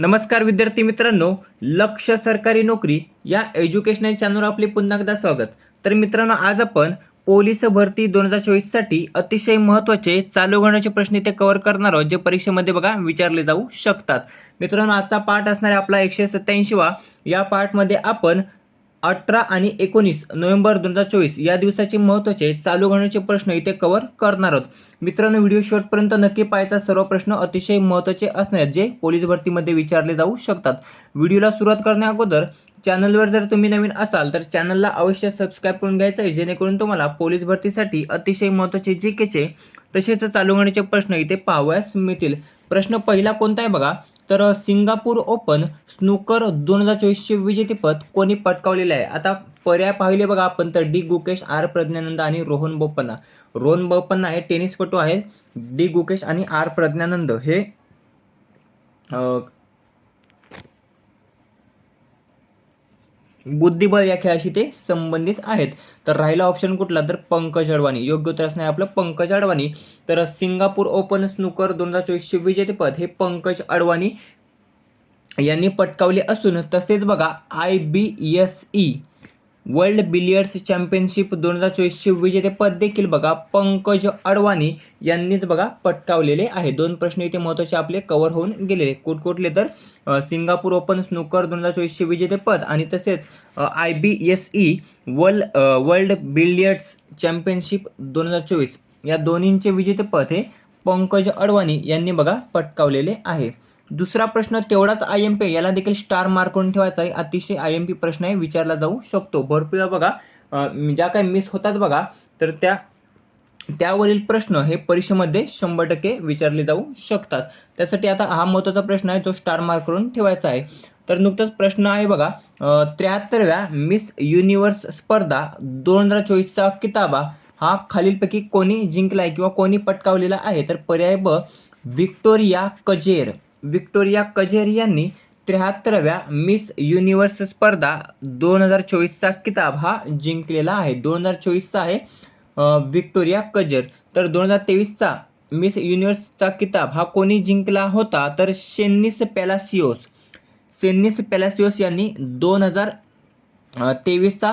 नमस्कार विद्यार्थी मित्रांनो लक्ष सरकारी नोकरी या एज्युकेशनल चॅनलवर आपले पुन्हा एकदा स्वागत. तर मित्रांनो आज आपण पोलीस भरती दोन हजार चोवीससाठी अतिशय महत्त्वाचे चालू घडण्याचे प्रश्न इथे कव्हर करणार आहोत जे परीक्षेमध्ये बघा विचारले जाऊ शकतात. मित्रांनो आजचा पाठ असणार आपला एकशे सत्त्याऐंशीवा या पाठमध्ये आपण अठरा आणि एकोणीस नोव्हेंबर दोन हजार चोवीस या दिवसाचे महत्त्वाचे चालू घडण्याचे प्रश्न इथे कव्हर करणार आहोत. मित्रांनो व्हिडिओ शेवटपर्यंत नक्की पाहायचा सर्व प्रश्न अतिशय महत्त्वाचे असणार जे पोलीस भरतीमध्ये विचारले जाऊ शकतात. व्हिडिओला सुरुवात करण्या अगोदर चॅनलवर जर तुम्ही नवीन असाल तर चॅनलला अवश्य सबस्क्राईब करून घ्यायचं आहे जेणेकरून तुम्हाला पोलीस भरतीसाठी अतिशय महत्त्वाचे जी केचे तसेच चालू घडण्याचे प्रश्न इथे पाहावयास मिळतील. प्रश्न पहिला कोणता आहे बघा? तर सिंगापूर ओपन स्नूकर दोन हजार चोवीसचे विजेतेपद कोणी पटकावलेले आहे? आता पर्याय पाहिले बघा आपण तर डी गुकेश आर प्रज्ञानंद आणि रोहन बोपन्ना. रोहन बोपन्ना हे टेनिसपटू आहेत. डी गुकेश आणि आर प्रज्ञानंद हे बुद्धिबळ या खेळाशी ते संबंधित आहेत. तर राहिला ऑप्शन कुठला? तर पंकज अडवाणी. योग्य उत्तर असणार आपलं पंकज अडवाणी. तर सिंगापूर ओपन स्नूकर दोन हजार चोवीसचे विजेतेपद हे पंकज अडवाणी यांनी पटकावले असून तसेच बघा I B S E world billiards championship दोन हजार चोवीसचे विजेतेपद देखील बघा पंकज अडवाणी यांनीच बघा पटकावलेले आहे. दोन प्रश्न इथे महत्त्वाचे आपले कव्हर होऊन गेलेले. कुठकुठले तर सिंगापूर ओपन स्नूकर दोन हजार चोवीसचे विजेतेपद आणि तसेच I B S E world world billiards championship दोन हजार चोवीस या दोन्हींचे विजेतेपद हे पंकज अडवाणी यांनी बघा पटकावलेले आहे. दुसरा प्रश्न तेवढाच आय एम पी याला देखील स्टार मार्क करून ठेवायचा आहे. अतिशय आय एम पी प्रश्न आहे विचारला जाऊ शकतो. भरपूर बघा ज्या काही मिस होतात बघा तर त्या त्यावरील प्रश्न हे परीक्षेमध्ये शंभर टक्के विचारले जाऊ शकतात. त्यासाठी आता हा महत्त्वाचा प्रश्न आहे जो स्टार मार्क करून ठेवायचा आहे. तर नुकताच प्रश्न आहे बघा त्र्याहत्तरव्या मिस युनिव्हर्स स्पर्धा दोन हजार चोवीसचा किताबा हा खालीलपैकी कोणी जिंकलाय किंवा कोणी पटकावलेला आहे? तर पर्याय ब व्हिक्टोरिया कजेर. व्हिक्टोरिया कजेर यांनी त्र्याहत्तराव्या मिस युनिव्हर्स स्पर्धा दोन हजार चोवीसचा किताब हा जिंकलेला आहे. दोन हजार चोवीसचा आहे व्हिक्टोरिया कजर तर दोन हजार तेवीसचा मिस युनिव्हर्सचा किताब हा कोणी जिंकला होता? तर शेन्निस पॅलासिओस. सेन्निस पॅलासिओस यांनी दोन हजार तेवीसचा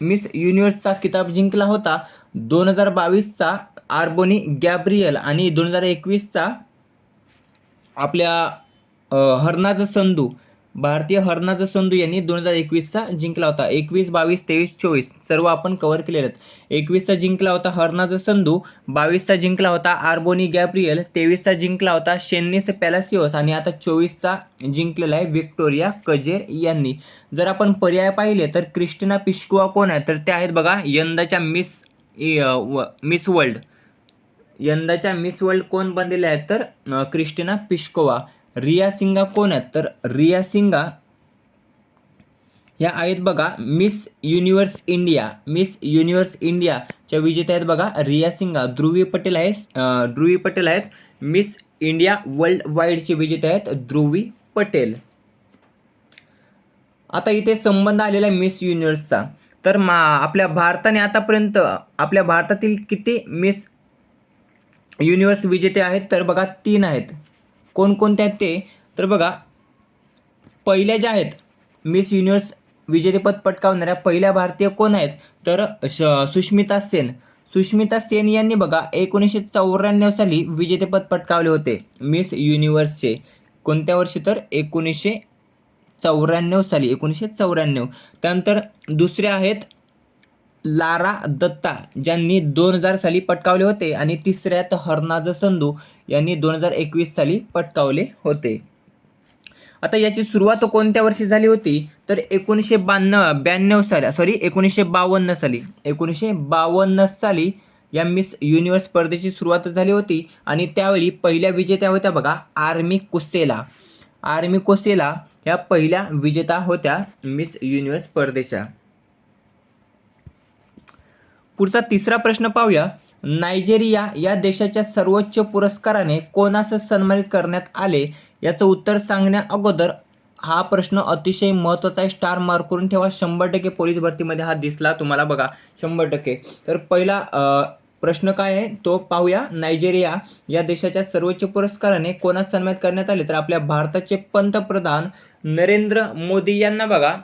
मिस युनिव्हर्सचा किताब जिंकला होता. दोन हजार बावीसचा आर्बोनी गॅब्रियल आणि दोन हजार एकवीसचा आपल्या अ, हरनाज संधू भारतीय हरनाज संधू यांनी दोन हजार एकवीसचा जिंकला होता. एकवीस बावीस तेवीस चोवीस सर्व आपण कव्हर केलेले आहेत. एकवीसचा जिंकला होता हरनाज संधू बावीसचा जिंकला होता आर्बोनी गॅब्रियल तेवीसचा जिंकला होता शेन्निस पॅलासिओस आणि आता चोवीसचा जिंकलेला आहे व्हिक्टोरिया कजेर यांनी. जर आपण पर्याय पाहिले तर क्रिस्टिना पिश्कुआ कोण आहे? तर त्या आहेत बघा यंदाच्या मिस इ- व- मिस वर्ल्ड. यंदाच्या मिस वर्ल्ड कोण बनलेल्या आहेत तर क्रिस्टिना पिश्कोवा. रिया सिंगा कोण आहेत तर रिया सिंगा. ह्या आहेत बघा miss universe India. Miss universe इंडियाच्या विजेत्या आहेत बघा रिया सिंगा. ध्रुवी पटेल आहेत ध्रुवी पटेल आहेत. मिस इंडिया वर्ल्ड वाईडचे विजेते आहेत ध्रुवी पटेल. आता इथे संबंध आलेला आहे मिस युनिव्हर्सचा. तर मा आपल्या भारताने आतापर्यंत आपल्या भारतातील किती मिस युनिवर्स विजेते आहेत तर बघा तीन आहेत. कोणकोणते आहेत ते? तर बघा पहिल्या ज्या आहेत मिस युनिवर्स विजेतेपद पटकावणाऱ्या पहिल्या भारतीय कोण आहेत? तर श सुष्मिता सेन. सुष्मिता सेन यांनी बघा एकोणीसशे चौऱ्याण्णव साली विजेतेपद पटकावले होते मिस युनिव्हर्सचे कोणत्या वर्षी तर? एकोणीसशे चौऱ्याण्णव साली एकोणीसशे चौऱ्याण्णव. त्यानंतर दुसरे आहेत लारा दत्ता ज्यांनी दोन हजार साली पटकावले होते आणि तिसऱ्यात हरनाज संधू यांनी दोन हजार एकवीस साली पटकावले होते. आता याची सुरुवात कोणत्या वर्षी झाली होती? तर एकोणीसशे ब्याण्णव ब्याण्णव साली सॉरी एकोणीसशे बावन्न साली. एकोणीसशे बावन्न साली या मिस युनिव्हर्स स्पर्धेची सुरुवात झाली होती आणि त्यावेळी पहिल्या विजेत्या होत्या बघा आर्मी कुसेला. आर्मी कोसेला ह्या पहिल्या विजेता होत्या मिस युनिव्हर्स स्पर्धेच्या. पुढचा तिसरा प्रश्न पाहूया. नायजेरिया या देशाच्या सर्वोच्च पुरस्काराने कोणास सन्मानित करण्यात आले? याचं उत्तर सांगण्या अगोदर हा प्रश्न अतिशय महत्त्वाचा आहे. स्टार मार्क करून ठेवा. शंभर टक्के पोलीस भरतीमध्ये हा दिसला तुम्हाला बघा. शंभर टक्के. तर पहिला प्रश्न काय आहे? तो पाहूया. नायजेरिया या देशाच्या सर्वोच्च पुरस्काराने कोणास सन्मानित करण्यात आले? तर आपल्या भारताचे पंतप्रधान नरेंद्र मोदी यांना बघा.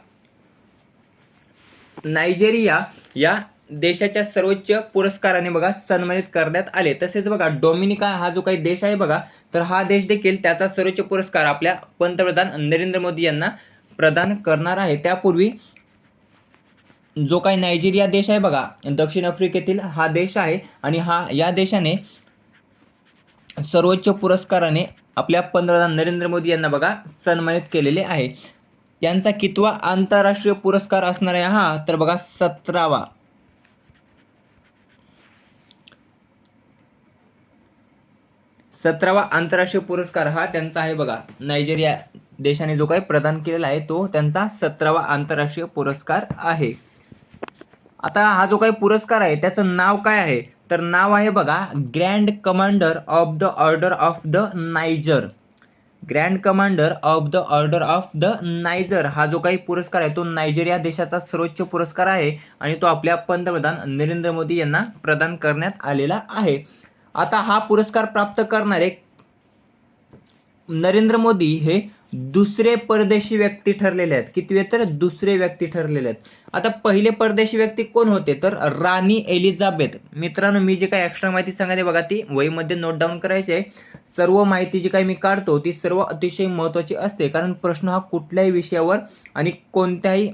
नायजेरिया या देशाच्या सर्वोच्च पुरस्काराने बघा सन्मानित करण्यात आले. तसेच बघा डोमिनिका हा जो काही देश आहे बघा तर हा देश देखील त्याचा सर्वोच्च पुरस्कार आपल्या पंतप्रधान नरेंद्र मोदी यांना प्रदान करणार आहे. त्यापूर्वी जो काही नायजेरिया देश आहे बघा दक्षिण आफ्रिकेतील हा देश आहे आणि हा या देशाने सर्वोच्च पुरस्काराने आपल्या पंतप्रधान नरेंद्र मोदी यांना बघा सन्मानित केलेले आहे. यांचा कितवा आंतरराष्ट्रीय पुरस्कार असणार आहे हा तर बघा सतरावा. सतरावा आंतरराष्ट्रीय पुरस्कार हा त्यांचा आहे बघा. नायजेरिया देशाने जो काही प्रदान केलेला आहे तो त्यांचा सतरावा आंतरराष्ट्रीय पुरस्कार आहे. आता हा जो काही पुरस्कार आहे त्याचं नाव काय आहे? तर नाव आहे बघा grand commander of the order of the Niger. Grand commander of the order of the Niger हा जो काही पुरस्कार आहे तो नायजेरिया देशाचा सर्वोच्च पुरस्कार आहे आणि तो आपल्या पंतप्रधान नरेंद्र मोदी यांना प्रदान करण्यात आलेला आहे. आता हा पुरस्कार प्राप्त करणारे नरेंद्र मोदी हे दुसरे परदेशी व्यक्ती ठरलेले आहेत. किती तर दुसरे व्यक्ती ठरलेले आहेत. आता पहिले परदेशी व्यक्ती कोण होते? तर राणी एलिझाबेथ. मित्रांनो मी जे काही एक्स्ट्रा माहिती सांगायची बघा ती वहीमध्ये नोट डाऊन करायची आहे. सर्व माहिती जी काही मी काढतो ती सर्व अतिशय महत्त्वाची असते. कारण प्रश्न हा कुठल्याही विषयावर आणि कोणत्याही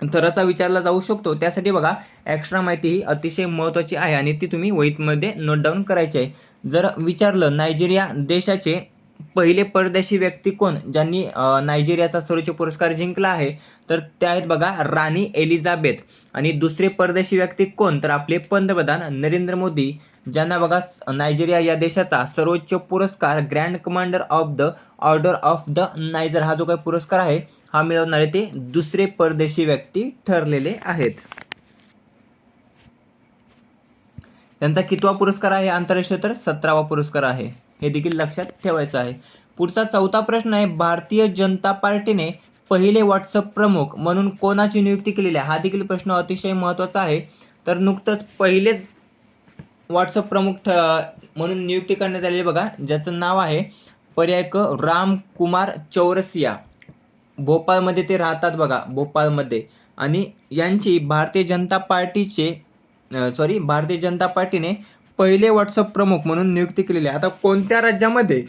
थराचा विचारला जाऊ शकतो. त्यासाठी बघा एक्स्ट्रा माहिती ही अतिशय महत्त्वाची आहे आणि ती तुम्ही वहीतमध्ये नोट डाऊन करायची आहे. जर विचारलं नायजेरिया देशाचे पहिले परदेशी व्यक्ती कोण? ज्यांनी नायजेरियाचा सर्वोच्च पुरस्कार जिंकला आहे तर त्या आहेत बघा राणी एलिझाबेथ. आणि दुसरे परदेशी व्यक्ती कोण? तर आपले पंतप्रधान नरेंद्र मोदी ज्यांना बघा नायजेरिया या देशाचा सर्वोच्च पुरस्कार grand commander of the order of the Niger हा जो काही पुरस्कार आहे हा मिळवणारे ते दुसरे परदेशी व्यक्ती ठरलेले आहेत. त्यांचा कितवा पुरस्कार आहे? आंतरराष्ट्रीय तर सतरावा पुरस्कार आहे. हे देखील लक्षात ठेवायचं आहे. पुढचा चौथा प्रश्न आहे भारतीय जनता पार्टीने पहिले व्हॉट्सअप प्रमुख म्हणून कोणाची नियुक्ती केलेली आहे? हा देखील प्रश्न अतिशय महत्त्वाचा आहे. तर नुकतंच पहिलेच व्हॉट्सअप प्रमुख ठ म्हणून नियुक्ती करण्यात आलेली बघा ज्याचं नाव आहे पर्याय क रामकुमार चौरसिया. भोपाळमध्ये ते राहतात बघा भोपाळमध्ये. आणि यांची भारतीय जनता पार्टीचे सॉरी भारतीय जनता पार्टीने पहिले व्हॉट्सअप प्रमुख म्हणून नियुक्ती केलेली आहे. आता कोणत्या राज्यामध्ये?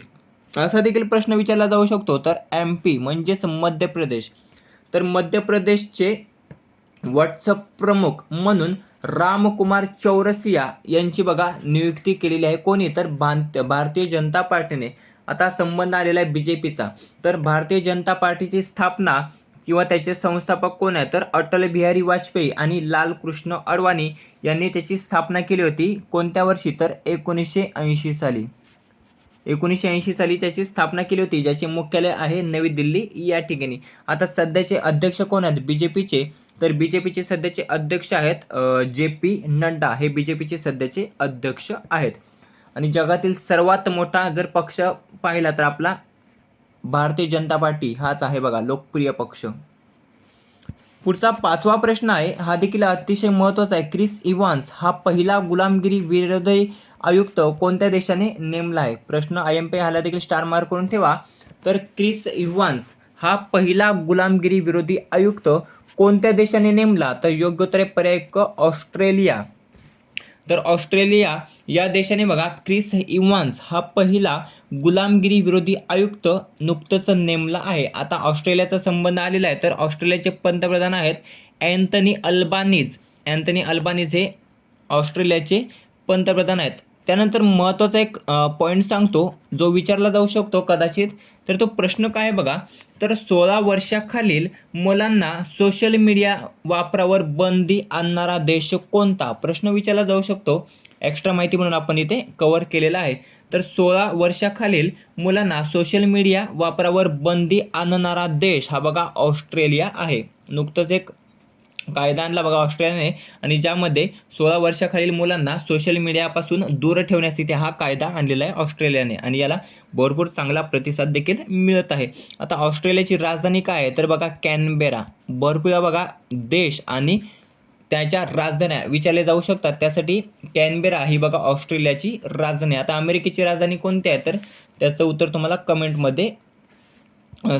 असा देखील प्रश्न विचारला जाऊ शकतो. तर एम पी म्हणजेच मध्य प्रदेश. तर मध्य प्रदेशचे व्हॉट्सअप प्रमुख म्हणून रामकुमार चौरसिया यांची बघा नियुक्ती केलेली आहे. कोणी? तर भांत भारतीय जनता पार्टीने. आता संबंध आलेला आहे बी जे पीचा तर भारतीय जनता पार्टीची स्थापना किंवा त्याचे संस्थापक कोण आहे तर अटल बिहारी वाजपेयी आणि लालकृष्ण अडवाणी यांनी त्याची स्थापना केली होती कोणत्या वर्षी? तर एकोणीसशे ऐंशी साली. एकोणीसशे ऐंशी साली त्याची स्थापना केली होती ज्याचे मुख्यालय आहे नवी दिल्ली या ठिकाणी. आता सध्याचे अध्यक्ष कोण आहेत? बी जे पीचे तर बी जे पीचे सध्याचे अध्यक्ष आहेत जे पी नड्डा. हे बी जे पीचे सध्याचे अध्यक्ष आहेत. आणि जगातील सर्वात मोठा जर पक्ष पाहिला तर आपला भारतीय जनता पार्टी हाच आहे बघा लोकप्रिय पक्ष. पुढचा पाचवा प्रश्न आहे हा देखील अतिशय महत्त्वाचा आहे. क्रिस इव्हान्स हा पहिला गुलामगिरी विरोधी आयुक्त कोणत्या देशाने नेमला आहे? प्रश्न आय एम पी ह्याला देखील स्टार मार्क करून ठेवा. तर क्रिस इव्हान्स हा पहिला गुलामगिरी विरोधी आयुक्त कोणत्या देशाने नेमला? तर योग्य उत्तर पर्याय क ऑस्ट्रेलिया. तर ऑस्ट्रेलिया या देशाने बघा क्रिस इव्हान्स हा पहिला गुलामगिरी विरोधी आयुक्त नुकतंच नेमला आहे. आता ऑस्ट्रेलियाचा संबंध आलेला आहे. तर ऑस्ट्रेलियाचे पंतप्रधान आहेत अँथनी अल्बानीज. अँथनी अल्बानीज हे ऑस्ट्रेलियाचे पंतप्रधान आहेत. त्यानंतर महत्त्वाचा एक पॉईंट सांगतो जो विचारला जाऊ शकतो कदाचित तर तो प्रश्न काय आहे बघा? तर सोळा वर्षाखालील मुलांना सोशल मीडिया वापरावर बंदी आणणारा देश कोणता? प्रश्न विचारला जाऊ शकतो. एक्स्ट्रा माहिती म्हणून आपण इथे कवर केलेला आहे. तर सोळा वर्षाखालील मुलांना सोशल मीडिया वापरावर बंदी आणणारा देश हा बघा ऑस्ट्रेलिया आहे. नुकतंच एक कायदा आणला बघा ऑस्ट्रेलियाने आणि ज्यामध्ये सोळा वर्षाखालील मुलांना सोशल मीडियापासून दूर ठेवण्यास इथे हा कायदा आणलेला आहे ऑस्ट्रेलियाने आणि याला भरपूर चांगला प्रतिसाद देखील मिळत आहे. आता ऑस्ट्रेलियाची राजधानी काय आहे? तर बघा कॅनबेरा. भरपूर बघा देश आणि त्याच्या राजधान्या विचारल्या जाऊ शकतात. त्यासाठी कॅनबेरा ही बघा ऑस्ट्रेलियाची राजधानी आहे. आता अमेरिकेची राजधानी कोणती आहे? तर त्याचं उत्तर तुम्हाला कमेंटमध्ये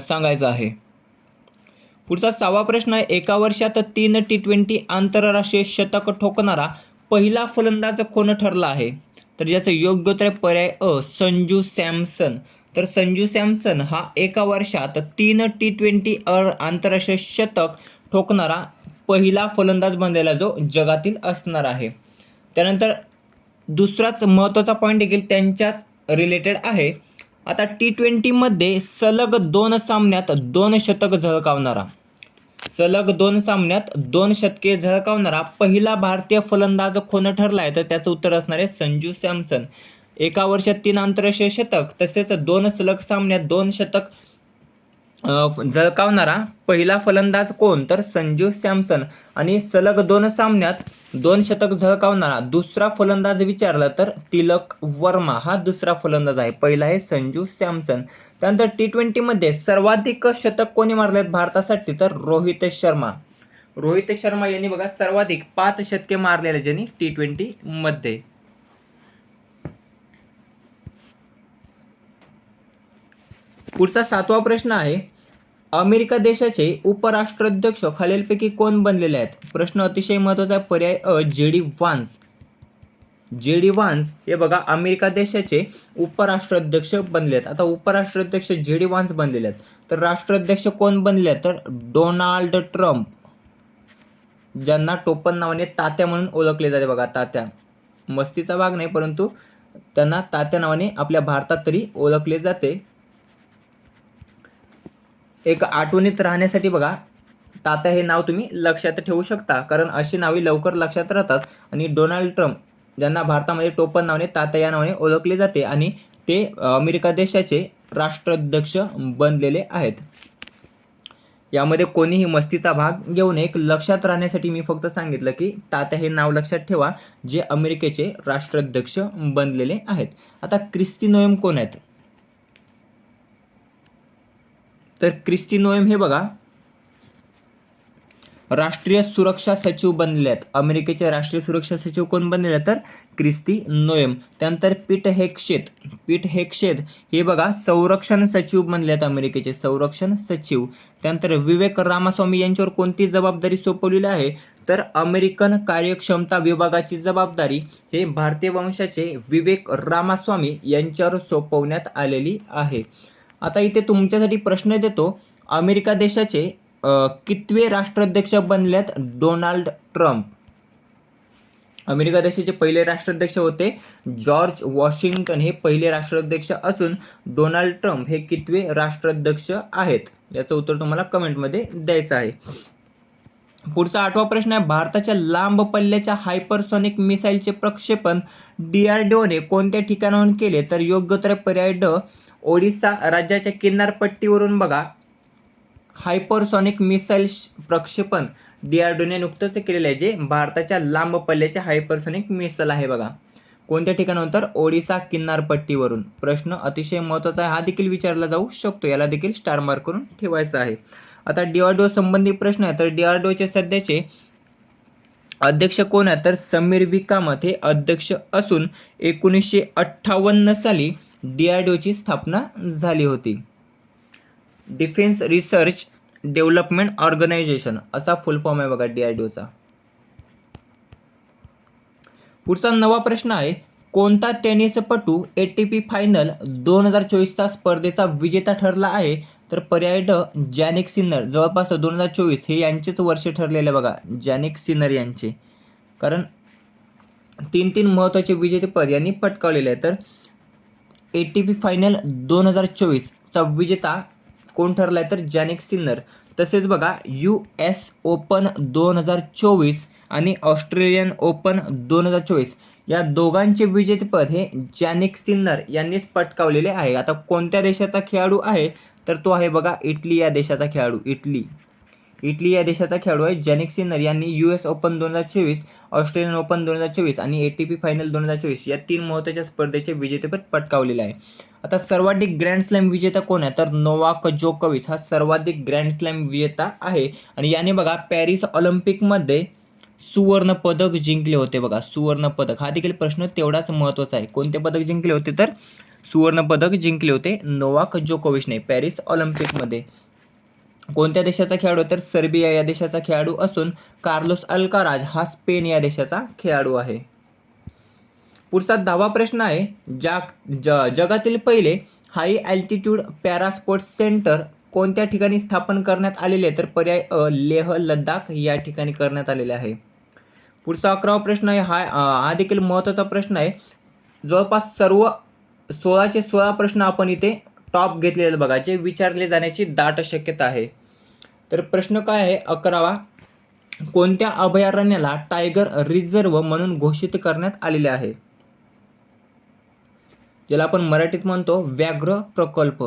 सांगायचं आहे. पुढचा सहावा प्रश्न आहे एका वर्षात तीन टी ट्वेंटी आंतरराष्ट्रीय शतक ठोकणारा पहिला फलंदाज कोण ठरला आहे? तर ज्याचं योग्य तर पर्याय अ संजू सॅमसन. तर संजू सॅमसन हा एका वर्षात तीन टी ट्वेंटी आंतरराष्ट्रीय शतक ठोकणारा पहिला फलंदाज बनलेला जो जगातील असणार आहे. त्यानंतर दुसराच महत्त्वाचा पॉईंट देखील त्यांच्याच रिलेटेड आहे. आता टी ट्वेंटीमध्ये सलग दोन सामन्यात दोन शतक झळकावणारा. सलग दोन सामन्यात दोन शतके झळकावणारा पहिला भारतीय फलंदाज कोण ठरलाय. तर त्याचं उत्तर असणार आहे संजू सॅमसन. एका वर्षात तीन आंतरराष्ट्रीय शतक तसेच दोन सलग सामन्यात दोन शतक झळकावणारा पहिला फलंदाज कोण? तर संजू सॅमसन. आणि सलग दोन सामन्यात दोन शतक झळकावणारा दुसरा फलंदाज विचारला तर तिलक वर्मा हा दुसरा फलंदाज आहे. पहिला आहे संजू सॅमसन. त्यानंतर टी ट्वेंटीमध्ये सर्वाधिक शतक कोणी मारले आहेत भारतासाठी? तर रोहित शर्मा. रोहित शर्मा यांनी बघा सर्वाधिक पाच शतके मारलेले ज्यांनी टी ट्वेंटीमध्ये पुढचा सातवा प्रश्न आहे अमेरिका देशाचे उपराष्ट्राध्यक्ष खालीलपैकी कोण बनलेले आहेत? प्रश्न अतिशय महत्त्वाचा आहे. पर्याय अ J D Vance. J D Vance हे बघा अमेरिका देशाचे उपराष्ट्राध्यक्ष बनले आहेत. आता उपराष्ट्राध्यक्ष जे डी वान्स बनलेले आहेत. तर राष्ट्राध्यक्ष कोण बनले आहेत? तर डोनाल्ड ट्रम्प. ज्यांना टोपण नावाने तात्या म्हणून ओळखले जाते बघा तात्या. मस्तीचा भाग नाही परंतु त्यांना तात्या नावाने आपल्या भारतात तरी ओळखले जाते. एक आठवणीत राहण्यासाठी बघा तात्या हे नाव तुम्ही लक्षात ठेवू शकता. कारण अशी नावे लवकर लक्षात राहतात. आणि डोनाल्ड ट्रम्प ज्यांना भारतामध्ये टोपण नावाने तात्या या नावाने ओळखले जाते. आणि ते अमेरिका देशाचे राष्ट्राध्यक्ष बनलेले आहेत. यामध्ये कोणीही मस्तीचा भाग घेऊ नये. एक लक्षात राहण्यासाठी मी फक्त सांगितलं की तात्या हे नाव लक्षात ठेवा जे अमेरिकेचे राष्ट्राध्यक्ष बनलेले आहेत. आता क्रिस्ती नोएम कोण आहेत? तर क्रिस्ती नोएम हे बघा. राष्ट्रीय सुरक्षा सचिव बनले आहेत अमेरिकेचे राष्ट्रीय सुरक्षा सचिव कोण बनलेले? आहेत तर क्रिस्ती नोएम त्यानंतर पीठ हेक्षेत पीठ हेक्षेत हे बघा संरक्षण सचिव बनले आहेत अमेरिकेचे. संरक्षण सचिव. त्यानंतर विवेक रामास्वामी यांच्यावर कोणती जबाबदारी सोपवलेली आहे? तर अमेरिकन कार्यक्षमता विभागाची जबाबदारी हे भारतीय वंशाचे विवेक रामास्वामी यांच्यावर सोपवण्यात आलेली आहे. आता इथे तुमच्यासाठी प्रश्न देतो. अमेरिका देशाचे कितवे राष्ट्राध्यक्ष बनलेत डोनाल्ड ट्रम्प? अमेरिका देशाचे पहिले राष्ट्राध्यक्ष होते जॉर्ज वॉशिंग्टन. हे पहिले राष्ट्राध्यक्ष असून डोनाल्ड ट्रम्प हे कितवे राष्ट्राध्यक्ष आहेत? याचं उत्तर तुम्हाला कमेंटमध्ये द्यायचं आहे. पुढचा आठवा प्रश्न आहे भारताच्या लांब पल्ल्याच्या हायपरसॉनिक मिसाईलचे प्रक्षेपण डी आर डी ओने कोणत्या ठिकाणाहून केले? तर योग्य तर पर्याय ड ओडिसा राज्याच्या किनारपट्टीवरून बघा. हायपरसॉनिक मिसाईल डी आर डीआरडीओने नुकतंच केलेलं आहे जे भारताच्या लांब पल्ल्याचे हायपरसॉनिक मिसाईल आहे बघा. कोणत्या ठिकाणाहून? तर ओडिसा किनारपट्टीवरून. प्रश्न अतिशय महत्त्वाचा आहे हा देखील विचारला जाऊ शकतो याला देखील स्टार मार्क करून ठेवायचा आहे. आता डीआरडीओ संबंधी प्रश्न आहे तर डीआरडीओचे सध्याचे अध्यक्ष कोण आहे तर समीर विकामत कामत हे अध्यक्ष असून एकोणीसशे अठ्ठावन्न साली डीआरडीओची स्थापना झाली होती. डिफेन्स रिसर्च डेव्हलपमेंट ऑर्गनायझेशन असा फुल फॉर्म आहे बघा डीआरडीओचा पुढचा नवा प्रश्न आहे कोणता टेनिसपटू ए टी पी फायनल दोन हजार चोवीसचा स्पर्धेचा विजेता ठरला आहे? तर पर्यटक जॅनिक सिन्नर. जवळपास दोन हजार चोवीस हे यांचेच वर्ष ठरलेले बघा. जॅनिक सिन्नर यांचे. कारण तीन तीन महत्त्वाचे विजेतेपद यांनी पटकावलेले आहे तर ए टी पी फायनल दोन हजार चोवीसचा विजेता कोण ठरला आहे तर जॅनिक सिन्नर. तसेच बघा यू एस ओपन दोन हजार चोवीस आणि ऑस्ट्रेलियन ओपन दोन हजार चोवीस या दोघांचे विजेतेपद हे जॅनिक सिन्नर यांनीच पटकावलेले आहे. आता कोणत्या देशाचा खेळाडू आहे? तर तो आहे बघा इटली या देशाचा खेळाडू इटली. इटली या देशाचा खेळाडू आहे जॅनिक सिन्नर. यांनी यू एस ओपन दोन हजार चोवीस ऑस्ट्रेलियन ओपन दोन हजार चोवीस आणि ए टी पी फायनल दोन हजार चोवीस या तीन महत्त्वाच्या स्पर्धेचे विजेतेपद पटकावलेले आहे. आता सर्वाधिक ग्रँड स्लॅम विजेता कोण आहे? तर नोवाक जोकोविच. हा सर्वाधिक ग्रँड स्लॅम विजेता आहे आणि याने बघा पॅरिस ऑलिम्पिकमध्ये सुवर्ण पदक जिंकले होते बघा सुवर्ण पदक हा देखील प्रश्न तेवढाच महत्त्वाचा आहे. कोणते पदक जिंकले होते तर? सुवर्णपदक जिंकले होते नोवाक जोकोविचने पॅरिस ऑलिम्पिकमध्ये. कोणत्या देशाचा खेळाडू तर सर्बिया या देशाचा खेळाडू असून कार्लोस अल्काराज हा स्पेन या देशाचा खेळाडू आहे. पुढचा दहावा प्रश्न आहे जाग ज जगातील पहिले high altitude para sports centre कोणत्या ठिकाणी स्थापन करण्यात आलेले तर पर्याय अ लेह लद्दाख या ठिकाणी करण्यात आलेले आहे. पुढचा अकरावा प्रश्न आहे हा हा देखील महत्त्वाचा प्रश्न आहे. जवळपास सर्व सोळाचे सोळा प्रश्न आपण इथे टॉप घेतलेले बघा जे विचारले जाण्याची दाट शक्यता आहे. तर प्रश्न काय आहे? अकरावा कोणत्या अभयारण्याला टायगर रिझर्व म्हणून घोषित करण्यात आलेले आहे? ज्याला आपण मराठीत म्हणतो व्याघ्र प्रकल्प.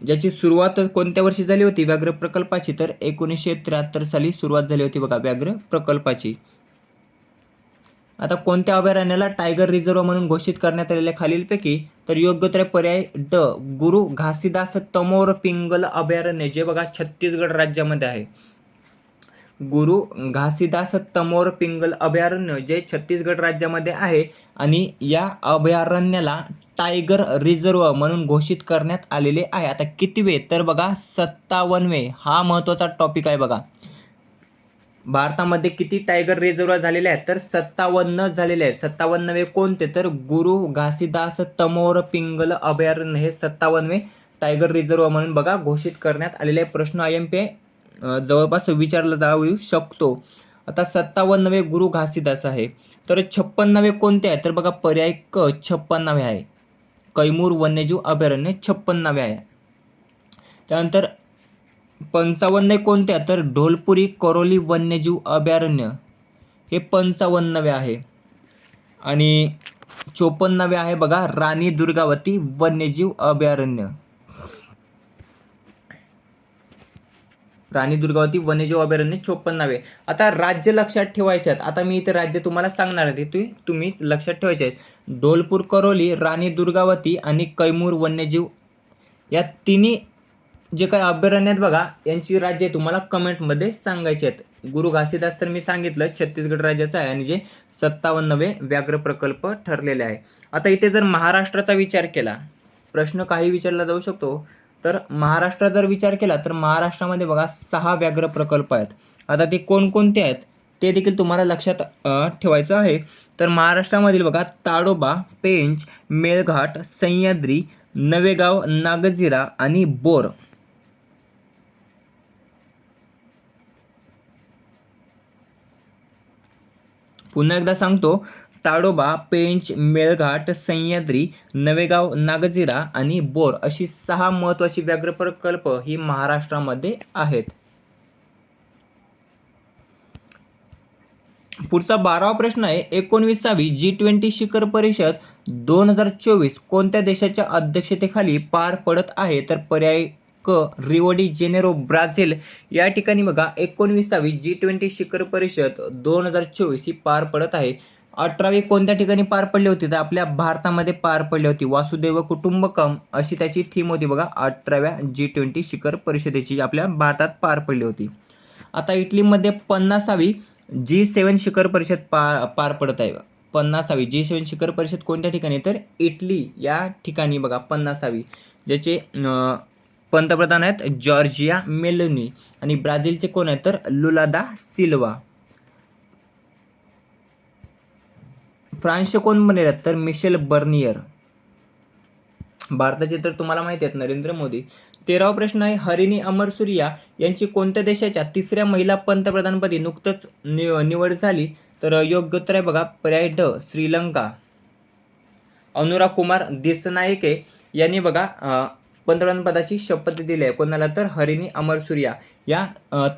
ज्याची सुरुवात कोणत्या वर्षी झाली होती? व्याघ्र प्रकल्पाची. तर एकोणीसशे त्र्याहत्तर साली सुरुवात झाली होती बघा व्याघ्र प्रकल्पाची. आता कोणत्या अभयारण्याला टायगर रिझर्व म्हणून घोषित करण्यात आलेल्या खालीलपैकी तर योग्य तर पर्याय ड गुरु घासीदास तमोर पिंगल अभयारण्य जे बघा छत्तीसगड राज्यामध्ये आहे. गुरु घासीदास तमोर पिंगल अभयारण्य जे छत्तीसगड राज्यामध्ये आहे आणि या अभयारण्याला टायगर रिझर्व म्हणून घोषित करण्यात आलेले आहे. आता कितवे तर बघा सत्तावन्नवे हा महत्त्वाचा टॉपिक आहे बघा. भारतामध्ये किती टायगर रिझर्व झालेले आहेत? तर सत्तावन्न झालेले आहेत. सत्तावन्नवे कोणते? तर गुरु घासीदास तमोर पिंगल अभयारण्य हे सत्तावन्नवे टायगर रिझर्व म्हणून बघा घोषित करण्यात आलेले आहे. प्रश्न आय एम पी जवळपास विचारला जाऊ शकतो. आता सत्तावन्नवे गुरु घासीदास आहे. तर छप्पन्नावे कोणते आहे तर बघा पर्याय क छप्पन्नावे आहे. कैमूर वन्यजीव अभयारण्य छप्पन्नावे आहे. त्यानंतर पंचावन्न कोणत्या तर ढोलपुरी करोली वन्यजीव अभयारण्य हे पंचावन्नवे आहे. आणि चोपन्नवे आहे बघा राणी दुर्गावती वन्यजीव अभयारण्य. राणी दुर्गावती वन्यजीव अभयारण्य चोपन्नावे. आता राज्य लक्षात ठेवायचे आहेत. आता मी इथे राज्य तुम्हाला सांगणार आहे. ते तुम्ही लक्षात ठेवायचे आहेत. ढोलपूर करोली राणी दुर्गावती आणि कैमूर वन्यजीव या तिन्ही जे काही अभयारण्य आहेत बघा यांची राज्ये तुम्हाला कमेंटमध्ये सांगायचे आहेत. गुरु घासीदास तर मी सांगितलं छत्तीसगड राज्याचं आहे आणि जे सत्तावन्नवे व्याघ्र प्रकल्प ठरलेले आहे. आता इथे जर महाराष्ट्राचा विचार केला प्रश्न काही विचारला जाऊ शकतो. तर महाराष्ट्र जर विचार केला तर महाराष्ट्रामध्ये बघा सहा व्याघ्र प्रकल्प आहेत. आता ते कोणकोणते आहेत ते देखील तुम्हाला लक्षात ठेवायचं आहे. तर महाराष्ट्रामधील बघा ताडोबा पेंच मेळघाट सह्याद्री नवेगाव नागझिरा आणि बोर. पुन्हा एकदा सांगतो ताडोबा पेंच मेळघाट सह्याद्री नवेगाव नागझिरा आणि बोर अशी सहा महत्त्वाची व्याघ्र प्रकल्प ही महाराष्ट्रामध्ये आहेत. पुढचा बारावा प्रश्न आहे एकोणवीसावी जी ट्वेंटी शिखर परिषद दोन हजार चोवीस कोणत्या देशाच्या अध्यक्षतेखाली पार पडत आहे? तर पर्याय क रिओडी जेनेरो ब्राझील. या ठिकाणी बघा एकोणवीसावी जी ट्वेंटी शिखर परिषद दोन हजार चोवीस ही पार पडत आहे. अठरावी कोणत्या ठिकाणी पार पडली होती? तर आपल्या भारतामध्ये पार पडली होती. वासुदेव कुटुंबकम अशी त्याची थीम होती बघा. अठराव्या जी ट्वेंटी शिखर परिषदेची आपल्या भारतात पार पडली होती. आता इटलीमध्ये पन्नासावी जी सेवन शिखर परिषद पा पार पडत आहे. पन्नासावी जी सेवन शिखर परिषद कोणत्या ठिकाणी? तर इटली या ठिकाणी बघा पन्नासावी. ज्याचे पंतप्रधान आहेत जॉर्जिया मेलोनी. आणि ब्राझीलचे कोण आहेत तर लुलादा सिल्वा. फ्रान्सचे कोण बनले आहेत तर मिशेल बर्नियर. भारताचे तर तुम्हाला माहिती आहेत नरेंद्र मोदी. तेरावा प्रश्न आहे हरिणी अमर सूर्या यांची कोणत्या देशाच्या तिसऱ्या महिला पंतप्रधानपदी नुकतंच नि निवड झाली? तर योग्य उत्तर आहे बघा पर्याय ड श्रीलंका. अनुराग कुमार दिसनायके यांनी बघा पंतप्रधानपदाची शपथ दिली आहे कोणाला तर हरिणी अमर सूर्या या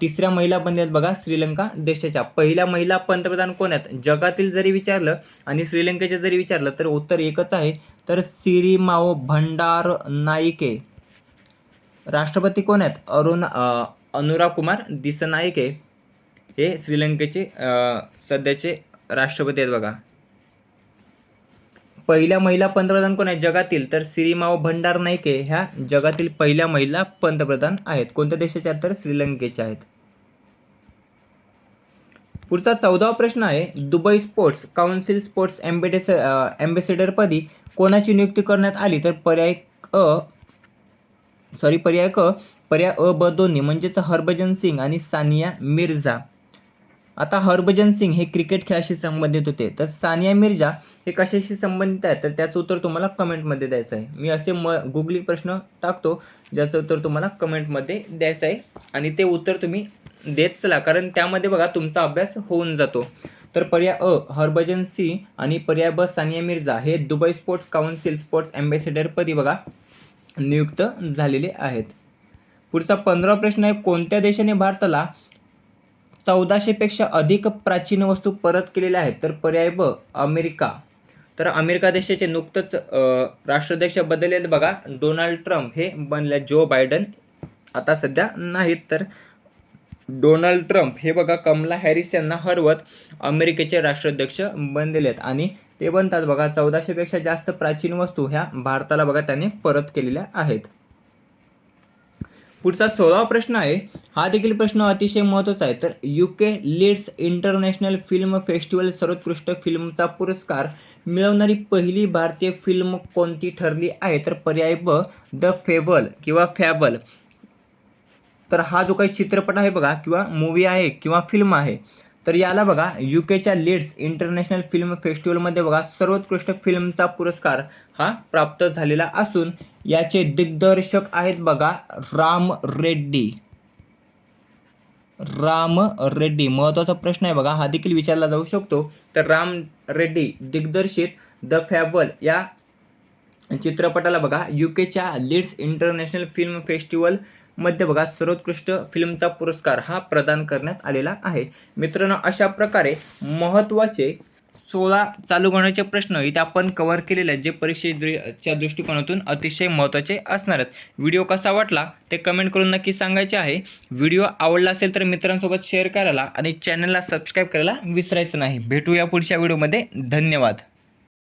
तिसऱ्या महिला बनल्यात आहेत बघा श्रीलंका देशाच्या. पहिल्या महिला पंतप्रधान कोण आहेत? जगातील जरी विचारलं आणि श्रीलंकेचे जरी विचारलं तर उत्तर एकच आहे. तर सिरीमाओ भंडार नाईके. राष्ट्रपती कोण आहेत? अरुण अनुरा अनुराग कुमार दिसनायके हे श्रीलंकेचे सध्याचे राष्ट्रपती आहेत बघा. पहिल्या महिला पंतप्रधान कोण आहेत? जगातील. तर श्रीमाव भंडार नाईके ह्या जगातील पहिल्या महिला पंतप्रधान आहेत. कोणत्या देशाच्या तर श्रीलंकेच्या आहेत. पुढचा चौदावा प्रश्न आहे. दुबई स्पोर्ट्स काउन्सिल स्पोर्ट्स ॲम्बेडेस ॲम्बेसेडरपदी कोणाची नियुक्ती करण्यात आली? तर पर्याय अ सॉरी पर्याय क पर्याय अ ब दोन्ही म्हणजेच हरभजन सिंग आणि सानिया मिर्झा. आता हरभजन सिंग हे क्रिकेट खेळाशी संबंधित होते. तर सानिया मिर्झा हे कशाशी संबंधित आहे तर त्याचं उत्तर तुम्हाला कमेंटमध्ये द्यायचं आहे. मी असे म गुगली प्रश्न टाकतो ज्याचं उत्तर तुम्हाला कमेंटमध्ये द्यायचं आहे. आणि ते उत्तर तुम्ही देत चला कारण त्यामध्ये बघा तुमचा अभ्यास होऊन जातो. तर पर्याय अ हरभजन सिंग आणि पर्याय ब सानिया मिर्झा हे दुबई स्पोर्ट्स काउन्सिल स्पोर्ट्स अँबॅसेडरपदी बघा नियुक्त झालेले आहेत. पुढचा पंधरा प्रश्न आहे कोणत्या देशाने भारताला चौदाशेपेक्षा अधिक प्राचीन वस्तू परत केलेल्या आहेत. तर पर्याय ब अमेरिका. तर अमेरिका देशाचे नुकतंच राष्ट्राध्यक्ष बदललेत बघा. डोनाल्ड ट्रम्प हे बनले जो बायडन. आता सध्या नाहीत तर डोनाल्ड ट्रम्प हे बघा कमला हॅरिस यांना हरवत अमेरिकेचे राष्ट्राध्यक्ष बनलेले आहेत आणि ते बनतात बघा चौदाशेपेक्षा जास्त प्राचीन वस्तू ह्या भारताला बघा त्यांनी परत केलेल्या आहेत. पुढचा सोळावा प्रश्न आहे. हा देखील प्रश्न अतिशय महत्त्वाचा आहे. तर U K Leeds international film festival सर्वोत्कृष्ट फिल्मचा पुरस्कार मिळवणारी पहिली भारतीय फिल्म कोणती ठरली आहे? तर पर्याय ब द फेबल किंवा फॅबल तर हा जो काही चित्रपट आहे बघा किंवा मूवी आहे किंवा फिल्म आहे तर याला बघा यू केच्या लीड्स इंटरनॅशनल फिल्म फेस्टिवलमध्ये बघा सर्वोत्कृष्ट फिल्मचा पुरस्कार हा प्राप्त झालेला असून याचे दिग्दर्शक आहेत बघा राम रेड्डी. राम रेड्डी. महत्त्वाचा प्रश्न आहे बघा हा देखील विचारला जाऊ शकतो. तर राम रेड्डी दिग्दर्शित द फॅबल या चित्रपटाला बघा यू केच्या लीड्स इंटरनॅशनल फिल्म फेस्टिवल मध्य भागात सर्वोत्कृष्ट फिल्मचा पुरस्कार हा प्रदान करण्यात आलेला आहे. मित्रांनो अशा प्रकारे महत्त्वाचे सोळा चालू गणाचे प्रश्न इथे आपण कव्हर केलेले आहेत जे परीक्षेच्या दृष्टिकोनातून अतिशय महत्त्वाचे असणार आहेत. व्हिडिओ कसा वाटला ते कमेंट करून नक्की सांगायचे आहे. व्हिडिओ आवडला असेल तर मित्रांसोबत शेअर करायला आणि चॅनलला सबस्क्राईब करायला विसरायचं नाही. भेटूया पुढच्या व्हिडिओमध्ये धन्यवाद.